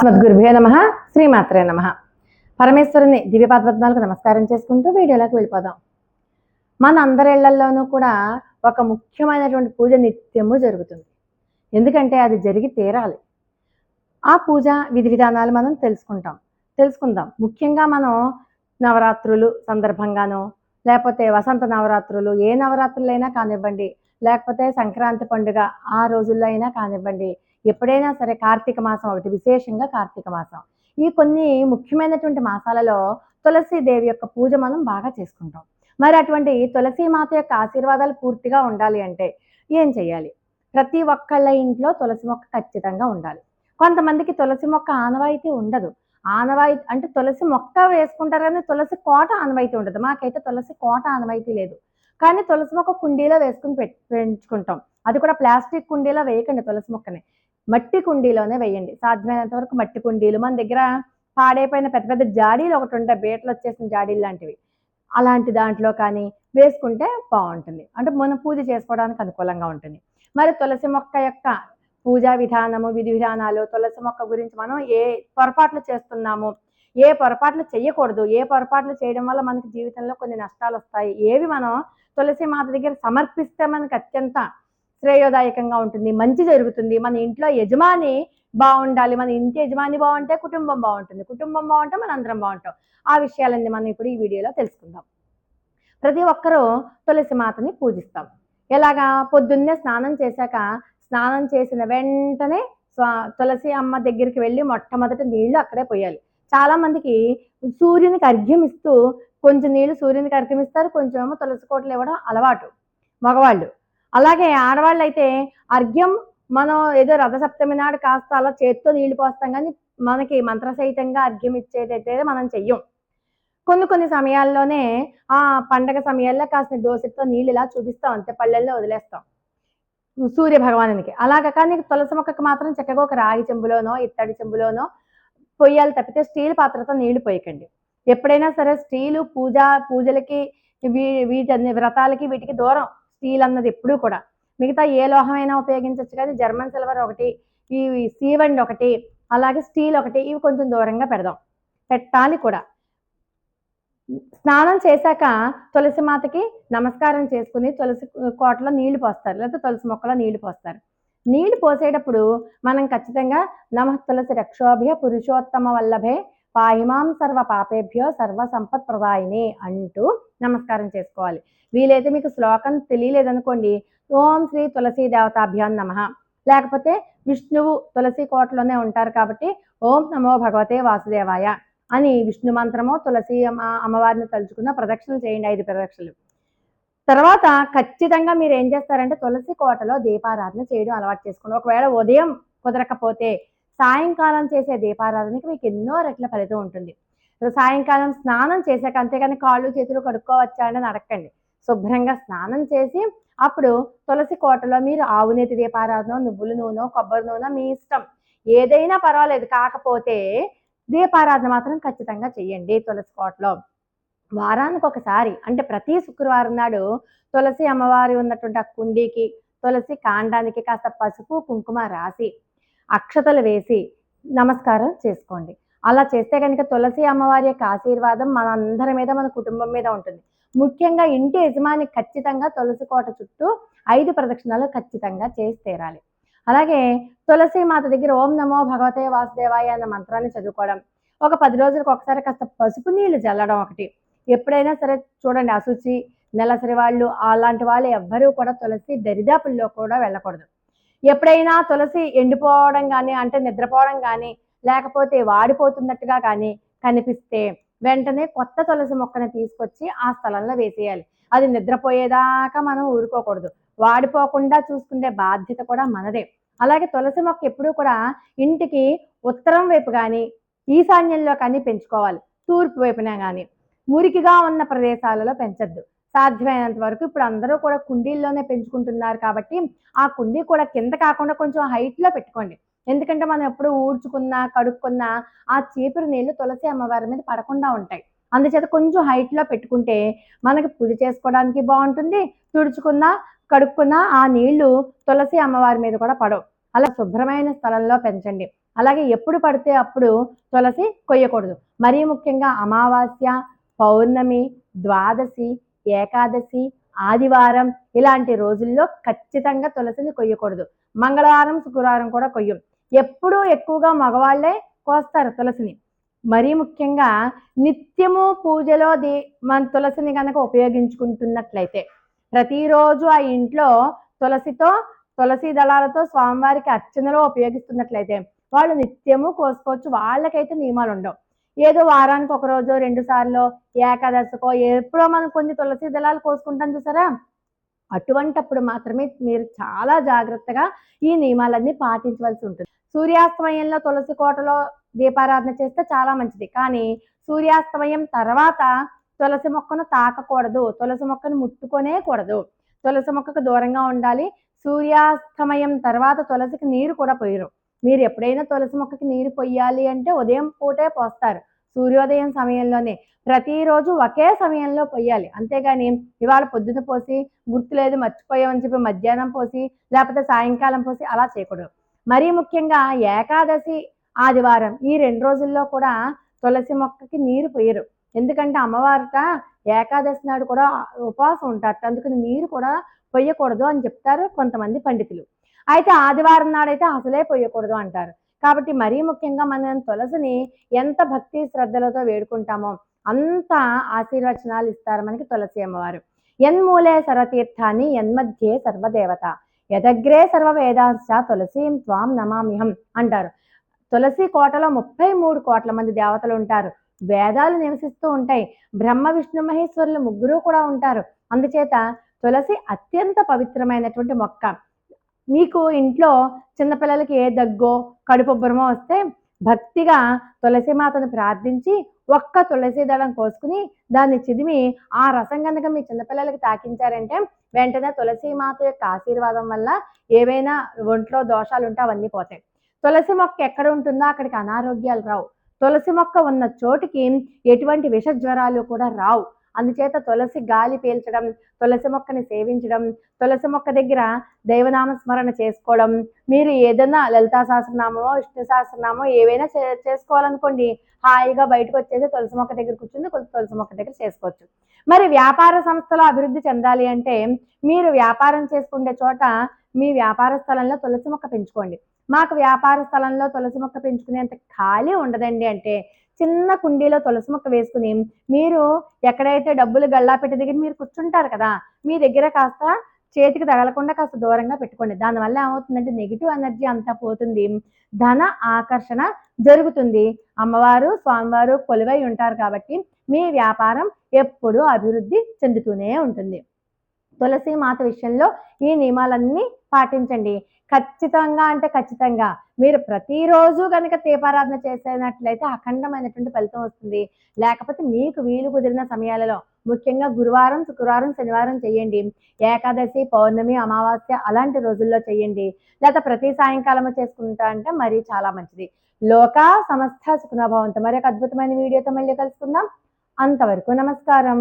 అస్మద్గురుభ్యో నమ. శ్రీమాత్రే నమ. పరమేశ్వరుని దివ్యపాదపద్మాలకు నమస్కారం చేసుకుంటూ వీడియోలోకి వెళ్ళిపోదాం. మన అందరిళ్ళలోనూ కూడా ఒక ముఖ్యమైనటువంటి పూజ నిత్యము జరుగుతుంది. ఎందుకంటే అది జరిగి తీరాలి. ఆ పూజ విధి విధానాలు మనం తెలుసుకుంటాం. తెలుసుకుందాం. ముఖ్యంగా మనం నవరాత్రులు సందర్భంగానో లేకపోతే వసంత నవరాత్రులు ఏ నవరాత్రులైనా కానివ్వండి లేకపోతే సంక్రాంతి పండుగ ఆ రోజుల్లో అయినా కానివ్వండి ఎప్పుడైనా సరే కార్తీక మాసం ఒకటి విశేషంగా కార్తీక మాసం. ఈ కొన్ని ముఖ్యమైనటువంటి మాసాలలో తులసి దేవి యొక్క పూజ మనం బాగా చేసుకుంటాం. మరి అటువంటి తులసి మాత యొక్క ఆశీర్వాదాలు పూర్తిగా ఉండాలి అంటే ఏం చేయాలి ప్రతి ఒక్కళ్ళ ఇంట్లో తులసి మొక్క ఖచ్చితంగా ఉండాలి. కొంతమందికి తులసి మొక్క ఆనవాయితీ ఉండదు. ఆనవాయితీ అంటే తులసి మొక్క వేసుకుంటారు కానీ తులసి కోట ఆనవాయితీ ఉండదు. మాకైతే తులసి కోట ఆనవాయితీ లేదు. కానీ తులసి మొక్క కుండీలో వేసుకుని పెంచుకుంటాం. అది కూడా ప్లాస్టిక్ కుండీలో వేయకండి తులసి మొక్కని. మట్టి కుండీలోనే వేయండి. సాధ్యమైనంత వరకు మట్టి కుండీలు. మన దగ్గర పాడైపోయిన పెద్ద పెద్ద జాడీలు ఒకటి ఉంటాయి. బేటలు వచ్చేసిన జాడీలు లాంటివి. అలాంటి దాంట్లో కానీ వేసుకుంటే బాగుంటుంది. అంటే మనం పూజ చేసుకోవడానికి అనుకూలంగా ఉంటుంది. మరి తులసి మొక్క యొక్క పూజా విధానము విధి విధానాలు తులసి మొక్క గురించి మనం ఏ పొరపాట్లు చేస్తున్నాము ఏ పొరపాట్లు చేయకూడదు ఏ పొరపాట్లు చేయడం వల్ల మనకి జీవితంలో కొన్ని నష్టాలు వస్తాయి ఏవి మనం తులసి మాత దగ్గర సమర్పిస్తే మనకి అత్యంత శ్రేయోదాయకంగా ఉంటుంది మంచి జరుగుతుంది. మన ఇంట్లో యజమాని బాగుండాలి మన ఇంటి యజమాని బాగుంటే కుటుంబం బాగుంటుంది. కుటుంబం బాగుంటే మన అందరం బాగుంటాం. ఆ విషయాలన్నీ మనం ఇప్పుడు ఈ వీడియోలో తెలుసుకుందాం. ప్రతి ఒక్కరూ తులసి మాతని పూజిస్తాం. ఎలాగా? పొద్దున్నే స్నానం చేశాక స్నానం చేసిన వెంటనే స్వా- తులసి అమ్మ దగ్గరికి వెళ్ళి మొట్టమొదటి నీళ్ళు అక్కడే పోయాలి. చాలా మందికి సూర్యునికి అర్ఘ్యం ఇస్తూ కొంచెం నీళ్ళు సూర్యునికి అర్ఘ్యం ఇస్తారు కొంచెం ఏమో తులసి కోటలు ఇవ్వడం అలవాటు. మగవాళ్ళు అలాగే ఆడవాళ్ళు అయితే అర్ఘ్యం మనం ఏదో రథసప్తమి నాడు కాస్త అలా చేత్తో నీళ్ళు పోస్తాం కానీ మనకి మంత్రసహితంగా అర్ఘ్యం ఇచ్చేదైతే మనం చెయ్యం. కొన్ని కొన్ని సమయాల్లోనే ఆ పండగ సమయాల్లో కాసిన దోశతో నీళ్ళు ఇలా చూపిస్తాం అంతే పళ్ళల్లో వదిలేస్తాం. సూర్య భగవానునికి. అలాగ కానీ తులసి మొక్కకు మాత్రం చక్కగా ఒక రాగి చెంబులోనో ఇత్తడి చెంబులోనో పొయ్యాలి తప్పితే స్టీల్ పాత్రతో నీళ్ళు పోయకండి. ఎప్పుడైనా సరే స్టీలు పూజ పూజలకి వీ వీటి వ్రతాలకి వీటికి దూరం. స్టీల్ అన్నది ఎప్పుడూ కూడా. మిగతా ఏ లోహమైనా ఉపయోగించవచ్చు కానీ జర్మన్ సిల్వర్ ఒకటి ఈ సీవండ్ ఒకటి అలాగే స్టీల్ ఒకటి ఇవి కొంచెం దూరంగా పెడదాం. పెట్టాలి కూడా. స్నానం చేశాక తులసి మాతకి నమస్కారం చేసుకుని తులసి కోటలో నీళ్ళు పోస్తారు లేకపోతే తులసి మొక్కలో నీళ్ళు పోస్తారు. నీళ్ళు పోసేటప్పుడు మనం ఖచ్చితంగా నమ తులసి రక్షోభ్య పురుషోత్తమ వల్లభే పాయిమాం సర్వ పాపేభ్యో సర్వ సంపత్ ప్రదాయిని అంటూ నమస్కారం చేసుకోవాలి. వీలైతే మీకు శ్లోకం తెలియలేదనుకోండి. ఓం శ్రీ తులసి దేవతాభ్యాన్ నమ. లేకపోతే విష్ణువు తులసి కోటలోనే ఉంటారు కాబట్టి ఓం నమో భగవతే వాసుదేవాయ అని విష్ణు మంత్రమో తులసి అమ్మ- అమ్మవారిని తలుచుకున్న ప్రదక్షిణలు చేయండి ఐదు ప్రదక్షిణలు. తర్వాత ఖచ్చితంగా మీరు ఏం చేస్తారంటే తులసి కోటలో దీపారాధన చేయడం అలవాటు చేసుకోండి. ఒకవేళ ఉదయం కుదరకపోతే సాయంకాలం చేసే దీపారాధనకి మీకు ఎన్నో రెట్ల ఫలితం ఉంటుంది. సాయంకాలం స్నానం చేశాక అంతేగాని కాళ్ళు చేతులు కడుక్కోవచ్చా అని అడగండి శుభ్రంగా స్నానం చేసి అప్పుడు తులసి కోటలో మీరు ఆవునేతి దీపారాధన నువ్వుల నూనె కొబ్బరి నూనె మీ ఇష్టం. ఏదైనా పర్వాలేదు కాకపోతే దీపారాధన మాత్రం ఖచ్చితంగా చెయ్యండి తులసి కోటలో. వారానికి ఒకసారి అంటే ప్రతి శుక్రవారం నాడు తులసి అమ్మవారి ఉన్నటువంటి ఆ కుండీకి తులసి కాండానికి కాస్త పసుపు కుంకుమ రాసి అక్షతలు వేసి నమస్కారం చేసుకోండి. అలా చేస్తే కనుక తులసి అమ్మవారి యొక్క ఆశీర్వాదం మన అందరి మీద మన కుటుంబం మీద ఉంటుంది. ముఖ్యంగా ఇంటి యజమాని ఖచ్చితంగా తులసి కోట చుట్టూ ఐదు ప్రదక్షిణాలు ఖచ్చితంగా చేసి తీరాలి. అలాగే తులసి మాత దగ్గర ఓం నమో భగవతే వాసుదేవాయ అన్న మంత్రాన్ని చదువుకోవడం ఒక పది రోజులకు ఒకసారి కాస్త పసుపు నీళ్ళు జల్లడం ఒకటి. ఎప్పుడైనా సరే చూడండి అశుచి నెలసరి వాళ్ళు అలాంటి వాళ్ళు ఎవ్వరూ కూడా తులసి దరిదాపుల్లో కూడా వెళ్ళకూడదు. ఎప్పుడైనా తులసి ఎండిపోవడం కానీ అంటే నిద్రపోవడం కానీ లేకపోతే వాడిపోతున్నట్టుగా కానీ కనిపిస్తే వెంటనే కొత్త తులసి మొక్కని తీసుకొచ్చి ఆ స్థలంలో వేసేయాలి. అది నిద్రపోయేదాకా మనం ఊరుకోకూడదు. వాడిపోకుండా చూసుకునే బాధ్యత కూడా మనదే. అలాగే తులసి మొక్క ఎప్పుడూ కూడా ఇంటికి ఉత్తరం వైపు కానీ ఈశాన్యంలో కానీ పెంచుకోవాలి. తూర్పు వైపున కానీ. మురికిగా ఉన్న ప్రదేశాలలో పెంచద్దు. సాధ్యమైనంత వరకు ఇప్పుడు అందరూ కూడా కుండీల్లోనే పెంచుకుంటున్నారు కాబట్టి ఆ కుండీ కూడా కింద కాకుండా కొంచెం హైట్లో పెట్టుకోండి. ఎందుకంటే మనం ఎప్పుడు ఊడ్చుకున్నా కడుక్కున్నా ఆ చీపురు నీళ్ళు తులసి అమ్మవారి మీద పడకుండా ఉంటాయి. అందుచేత కొంచెం హైట్లో పెట్టుకుంటే మనకి పూజ చేసుకోవడానికి బాగుంటుంది. తుడుచుకున్నా కడుక్కున్నా ఆ నీళ్ళు తులసి అమ్మవారి మీద కూడా పడవు. అలా శుభ్రమైన స్థలంలో పెంచండి. అలాగే ఎప్పుడు పడితే అప్పుడు తులసి కొయ్యకూడదు. మరీ ముఖ్యంగా అమావాస్య పౌర్ణమి ద్వాదశి ఏకాదశి ఆదివారం ఇలాంటి రోజుల్లో ఖచ్చితంగా తులసిని కొయ్యకూడదు. మంగళవారం శుక్రవారం కూడా కొయ్యం. ఎప్పుడూ ఎక్కువగా మగవాళ్ళే కోస్తారు తులసిని. మరీ ముఖ్యంగా నిత్యము పూజలో దే మన తులసిని కనుక ఉపయోగించుకుంటున్నట్లయితే ప్రతిరోజు ఆ ఇంట్లో తులసితో తులసి దళాలతో స్వామివారికి అర్చనలో ఉపయోగిస్తున్నట్లయితే వాళ్ళు నిత్యము కోసుకోవచ్చు. వాళ్ళకైతే నియమాలు ఉండవు. ఏదో వారానికి ఒక రోజు రెండు సార్లు ఏకాదశకో ఎప్పుడో మనం కొన్ని తులసి దళాలు కోసుకుంటాం చూసారా? అటువంటప్పుడు మాత్రమే మీరు చాలా జాగ్రత్తగా ఈ నియమాలన్నీ పాటించవలసి ఉంటుంది. సూర్యాస్తమయంలో తులసి కోటలో దీపారాధన చేస్తే చాలా మంచిది. కానీ సూర్యాస్తమయం తర్వాత తులసి మొక్కను తాకకూడదు. తులసి మొక్కను ముట్టుకొనే కూడదు తులసి మొక్కకు దూరంగా ఉండాలి. సూర్యాస్తమయం తర్వాత తులసికి నీరు కూడా పోయరు. మీరు ఎప్పుడైనా తులసి మొక్కకి నీరు పొయ్యాలి అంటే ఉదయం పూటే పోస్తారు. సూర్యోదయం సమయంలోనే ప్రతిరోజు ఒకే సమయంలో పోయాలి. అంతేగాని ఇవాళ పొద్దున పోసి గుర్తులేదు మర్చిపోయామని చెప్పి మధ్యాహ్నం పోసి లేకపోతే సాయంకాలం పోసి అలా చేయకూడదు. మరీ ముఖ్యంగా ఏకాదశి ఆదివారం ఈ రెండు రోజుల్లో కూడా తులసి మొక్కకి నీరు పోయరు. ఎందుకంటే అమ్మవారిట ఏకాదశి నాడు కూడా ఉపవాసం ఉంటారట అందుకని నీరు కూడా పొయ్యకూడదు అని చెప్తారు కొంతమంది పండితులు. అయితే ఆదివారం నాడైతే అసలే పొయ్యకూడదు అంటారు. కాబట్టి మరీ ముఖ్యంగా మనం తులసిని ఎంత భక్తి శ్రద్ధలతో వేడుకుంటామో అంత ఆశీర్వచనాలు ఇస్తారు మనకి తులసి అమ్మవారు. ఎన్మూలే సర్వతీర్థాన్ని ఎన్మధ్యే సర్వదేవత. యదగ్రే సర్వ వేదాంశ తులసీం త్వాం నమామిహం అంటారు. తులసి కోటలో ముప్పై మూడు కోట్ల మంది దేవతలు ఉంటారు. వేదాలు నివసిస్తూ ఉంటాయి. బ్రహ్మ విష్ణు మహేశ్వరులు ముగ్గురు కూడా ఉంటారు. అందుచేత తులసి అత్యంత పవిత్రమైనటువంటి మొక్క. మీకు ఇంట్లో చిన్నపిల్లలకి ఏ దగ్గో కడుపుబ్బరమో వస్తే భక్తిగా తులసి మాతను ప్రార్థించి ఒక్క తులసి దళం కోసుకుని దాన్ని చిదిమి ఆ రసం కనుక మీ చిన్నపిల్లలకి తాకించారంటే వెంటనే తులసి మాత యొక్క ఆశీర్వాదం వల్ల ఏవైనా ఒంట్లో దోషాలు ఉంటే అవన్నీ పోతాయి. తులసి మొక్క ఎక్కడ ఉంటుందో అక్కడికి అనారోగ్యాలు రావు. తులసి మొక్క ఉన్న చోటికి ఎటువంటి విష జ్వరాలు కూడా రావు. అందుచేత తులసి గాలి పీల్చడం తులసి మొక్కని సేవించడం తులసి మొక్క దగ్గర దైవనామ స్మరణ చేసుకోవడం. మీరు ఏదైనా లలితా సహస్రనామో విష్ణు సహస్రనామో ఏవైనా చే చేసుకోవాలనుకోండి హాయిగా బయటకు వచ్చేసి తులసి మొక్క దగ్గర కూర్చుని తులసి మొక్క దగ్గర చేసుకోవచ్చు. మరి వ్యాపార సంస్థలో అభివృద్ధి చెందాలి అంటే మీరు వ్యాపారం చేసుకునే చోట మీ వ్యాపార స్థలంలో తులసి మొక్క పెంచుకోండి. మాకు వ్యాపార స్థలంలో తులసి మొక్క పెంచుకునేంత ఖాళీ ఉండదండి అంటే చిన్న కుండీలో తులసి మొక్క వేసుకుని మీరు ఎక్కడైతే డబ్బులు గల్లా పెట్టే దగ్గర మీరు కూర్చుంటారు కదా మీ దగ్గర కాస్త చేతికి తగలకుండా కాస్త దూరంగా పెట్టుకోండి. దానివల్ల ఏమవుతుందంటే నెగిటివ్ ఎనర్జీ అంతా పోతుంది. ధన ఆకర్షణ జరుగుతుంది. అమ్మవారు స్వామివారు కొలువై ఉంటారు కాబట్టి మీ వ్యాపారం ఎప్పుడూ అభివృద్ధి చెందుతూనే ఉంటుంది. తులసి మాత విషయంలో ఈ నియమాలన్నీ పాటించండి. ఖచ్చితంగా అంటే ఖచ్చితంగా. మీరు ప్రతిరోజు కనుక దీపారాధన చేసేనట్లయితే అఖండమైనటువంటి ఫలితం వస్తుంది. లేకపోతే మీకు వీలు కుదిరిన సమయాలలో ముఖ్యంగా గురువారం శుక్రవారం శనివారం చేయండి. ఏకాదశి పౌర్ణమి అమావాస్య అలాంటి రోజుల్లో చేయండి. లేకపోతే ప్రతి సాయంకాలం చేసుకుంటా అంటే మరీ చాలా మంచిది. లోక సమస్త సుఖనభావంతో మరి ఒక అద్భుతమైన వీడియోతో మళ్ళీ కలుసుకుందాం. అంతవరకు నమస్కారం.